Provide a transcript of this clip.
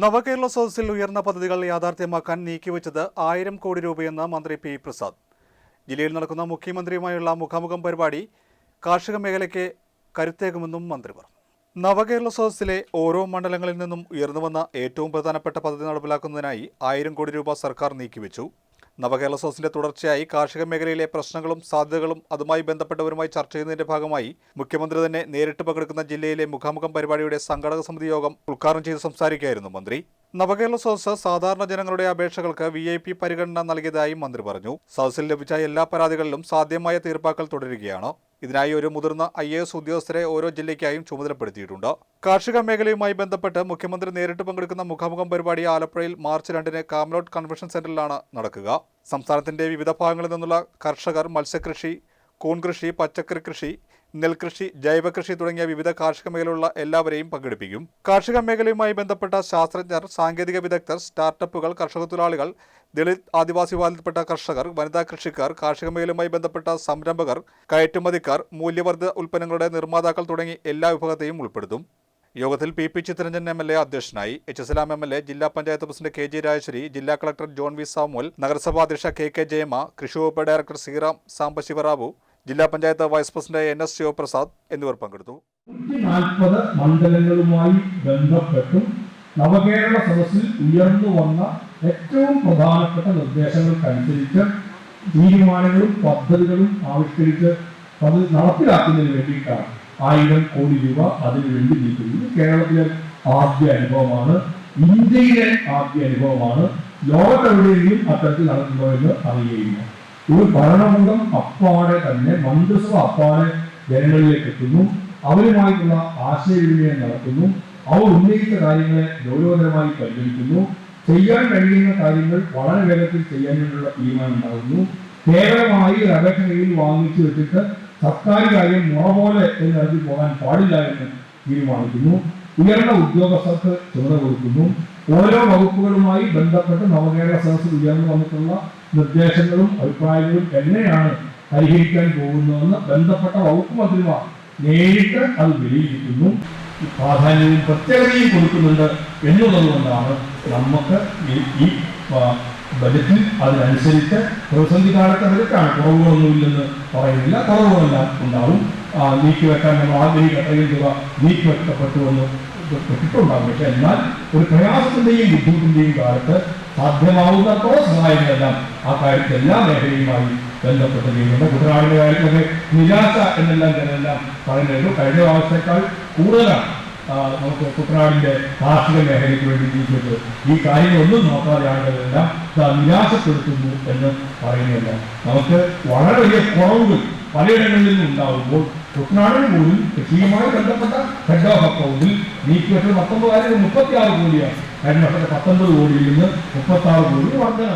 നവകേരള സദസ്സിൽ ഉയർന്ന പദ്ധതികൾ യാഥാർത്ഥ്യമാക്കാൻ നീക്കിവെച്ചത് ആയിരം കോടി രൂപയെന്ന് മന്ത്രി പി പ്രസാദ്. ജില്ലയിൽ നടക്കുന്ന മുഖ്യമന്ത്രിയുമായുള്ള മുഖാമുഖം പരിപാടി കാർഷിക മേഖലയ്ക്ക് കരുത്തേകുമെന്നും മന്ത്രി പറഞ്ഞു. നവകേരള സദസ്സിലെ ഓരോ മണ്ഡലങ്ങളിൽ നിന്നും ഉയർന്നുവന്ന ഏറ്റവും പ്രധാനപ്പെട്ട പദ്ധതി നടപ്പിലാക്കുന്നതിനായി ആയിരം കോടി രൂപ സർക്കാർ നീക്കിവെച്ചു. നവകേരള സോസിന്റെ തുടർച്ചയായി കാർഷിക മേഖലയിലെ പ്രശ്നങ്ങളും സാധ്യതകളും അതുമായി ബന്ധപ്പെട്ടവരുമായി ചർച്ച ചെയ്യുന്നതിന്റെ ഭാഗമായി മുഖ്യമന്ത്രി തന്നെ നേരിട്ട് പങ്കെടുക്കുന്ന ജില്ലയിലെ മുഖാമുഖം പരിപാടിയുടെ സംഘടക സമിതി യോഗം ഉദ്ഘാടനം ചെയ്ത് സംസാരിക്കുകയായിരുന്നു മന്ത്രി. നവകേരള സദസ് സാധാരണ ജനങ്ങളുടെ അപേക്ഷകൾക്ക് വി ഐ പി പരിഗണന നൽകിയതായി മന്ത്രി പറഞ്ഞു. സദസ്സിൽ ലഭിച്ച എല്ലാ പരാതികളിലും സാധ്യമായ തീർപ്പാക്കൽ തുടരുകയാണ്. ഇതിനായി ഒരു മുതിർന്ന ഐ എ എസ് ഉദ്യോഗസ്ഥരെ ഓരോ ജില്ലയ്ക്കായും ചുമതലപ്പെടുത്തിയിട്ടുണ്ട്. കാർഷിക മേഖലയുമായി ബന്ധപ്പെട്ട് മുഖ്യമന്ത്രി നേരിട്ട് പങ്കെടുക്കുന്ന മുഖാമുഖം പരിപാടി ആലപ്പുഴയിൽ മാർച്ച് രണ്ടിന് കാമലോട്ട് കൺവെൻഷൻ സെന്ററിലാണ് നടക്കുക. സംസ്ഥാനത്തിന്റെ വിവിധ ഭാഗങ്ങളിൽ നിന്നുള്ള കർഷകർ മത്സ്യകൃഷി കൂൺകൃഷി പച്ചക്കറി കൃഷി നെൽകൃഷി ജൈവകൃഷി തുടങ്ങിയ വിവിധ കാർഷിക മേഖലയിലുള്ള എല്ലാവരെയും പങ്കെടുപ്പിക്കും. കാർഷിക മേഖലയുമായി ബന്ധപ്പെട്ട ശാസ്ത്രജ്ഞർ സാങ്കേതിക വിദഗ്ധർ സ്റ്റാർട്ടപ്പുകൾ കർഷക തൊഴിലാളികൾ ദളിത് ആദിവാസി വിഭാഗത്തിൽപ്പെട്ട കർഷകർ വനിതാ കൃഷിക്കാർ കാർഷിക മേഖലയുമായി ബന്ധപ്പെട്ട സംരംഭകർ കയറ്റുമതിക്കാർ മൂല്യവർദ്ധിത ഉൽപ്പന്നങ്ങളുടെ നിർമ്മാതാക്കൾ തുടങ്ങി എല്ലാ വിഭാഗത്തെയും ഉൾപ്പെടുത്തും. യോഗത്തിൽ P P Chitharanjan M L A അധ്യക്ഷനായി എച്ച് എസ്ലാം എം എൽ എ ജില്ലാ panchayat president K G Rajashree ജില്ലാ കളക്ടർ ജോൺ വി സാമുൽ നഗരസഭാ അധ്യക്ഷ കെ കെ ജയമ കൃഷി വകുപ്പ് ഡയറക്ടർ സീറാം സാംബശിവറാവു ജില്ലാ panchayat vice president N S Sivaprasad എന്നിവർ പങ്കെടുത്തു. മണ്ഡലങ്ങളുമായി ബന്ധപ്പെട്ടും നവകേരള സദസ്സിൽ ഉയർന്നു വന്ന ഏറ്റവും പ്രധാനപ്പെട്ട നിർദ്ദേശങ്ങൾക്കനുസരിച്ച് തീരുമാനങ്ങളും പദ്ധതികളും ആവിഷ്കരിച്ച് അത് നടപ്പിലാക്കുന്നതിന് വേണ്ടിയിട്ടാണ് ആയിരം കോടി രൂപ അതിന് വേണ്ടി നീക്കുന്നത്. കേരളത്തിലെ ആദ്യ അനുഭവമാണ് ഇന്ത്യയിലെ ആദ്യ അനുഭവമാണ് ലോകത്തെവിടെയെങ്കിലും അത്തരത്തിൽ നടക്കുന്നുണ്ടോ എന്ന് അറിയുകയില്ല ഒരു ഭരണമുഖം അപ്പാടെ തന്നെ മന്ത്രിസഭ അപ്പാടെ ജനങ്ങളിലേക്ക് എത്തുന്നു അവരുമായിട്ടുള്ള ആശയവിനിമയം നടത്തുന്നു. അവർ ഉന്നയിച്ച കാര്യങ്ങളെ ഗൗരവതരമായി പരിഗണിക്കുന്നു. ചെയ്യാൻ കഴിയുന്ന കാര്യങ്ങൾ വളരെ വേഗത്തിൽ ചെയ്യാനുള്ള വേണ്ടിയുള്ള തീരുമാനം ഉണ്ടാകുന്നു കേവലമായി ഒരു അപേക്ഷ കയ്യിൽ വാങ്ങിച്ചു വെച്ചിട്ട് സർക്കാർ കാര്യം മുറ പോലെ എന്ന് നടത്തി പോകാൻ പാടില്ല എന്ന് തീരുമാനിക്കുന്നു. ഉയർന്ന ഉദ്യോഗസ്ഥർക്ക് ചുമതല കൊടുക്കുന്നു. ഓരോ വകുപ്പുകളുമായി ബന്ധപ്പെട്ട് നവകേരള സദസ്സിൽ ഉയർന്നു വന്നിട്ടുള്ള നിർദ്ദേശങ്ങളും അഭിപ്രായങ്ങളും എങ്ങനെയാണ് പരിഹരിക്കാൻ പോകുന്നതെന്ന് ബന്ധപ്പെട്ട വകുപ്പ് മന്ത്രിമാർ നേരിട്ട് അത് വിലയിരുത്തുന്നു. ഈ പ്രാധാന്യവും പ്രത്യേകതയും കൊടുക്കുന്നുണ്ട് എന്നുള്ളതുകൊണ്ടാണ് നമുക്ക് ഈ ബജറ്റിൽ അതിനനുസരിച്ച് പ്രതിസന്ധി കാലത്ത് അതിലേക്കാണ് കുറവുകളൊന്നുമില്ലെന്ന് പറയുന്നില്ല. കുറവുകളെല്ലാം ഉണ്ടാവും. നീക്കിവെക്കാൻ നമ്മൾ ആഗ്രഹിക്കുന്ന തുക നീക്കിവെക്കപ്പെട്ടു എന്ന് പെട്ടിട്ടുണ്ടാകും പക്ഷെ എന്നാൽ ഒരു പ്രയാസത്തിന്റെയും ബുദ്ധിമുട്ടിന്റെയും കാലത്ത് സാധ്യമാവുന്നത്തോളം സഹായങ്ങളെല്ലാം ആ കാര്യത്തിൽ എല്ലാ മേഖലയുമായി ബന്ധപ്പെട്ട് ചെയ്യുന്നുണ്ട്. കുട്ടനാടിന്റെ കാര്യത്തിലൊക്കെ നിരാശ എന്നെല്ലാം ജനമെല്ലാം പറയുന്നത് കഴിഞ്ഞ പ്രാവശ്യത്തേക്കാൾ കൂടുതലാണ്. നമുക്ക് കുട്ടനാടിന്റെ കാർഷിക മേഖലയ്ക്ക് വേണ്ടി ജീവിക്കുന്നത് ഈ കാര്യങ്ങളൊന്നും നോക്കാതെയാണ് ഇതെല്ലാം നിരാശപ്പെടുത്തുന്നു എന്ന് പറയുന്നില്ല. നമുക്ക് വളരെ വലിയ കുറവുകൾ പലയിടങ്ങളിൽ നിന്നും ഉണ്ടാകുമ്പോൾ കുട്ടനാടിന് പോലും കൃഷിയുമായി ബന്ധപ്പെട്ട ഹെഡ് ഓഫ് അക്കൗണ്ടിൽ നീക്കിവെച്ച പത്തൊമ്പത് മുപ്പത്തി ആറ് കോടിയാണ്. കഴിഞ്ഞ വർഷത്തെ പത്തൊമ്പത് കോടിയിൽ നിന്ന് മുപ്പത്തി ആറ് കോടി വർധന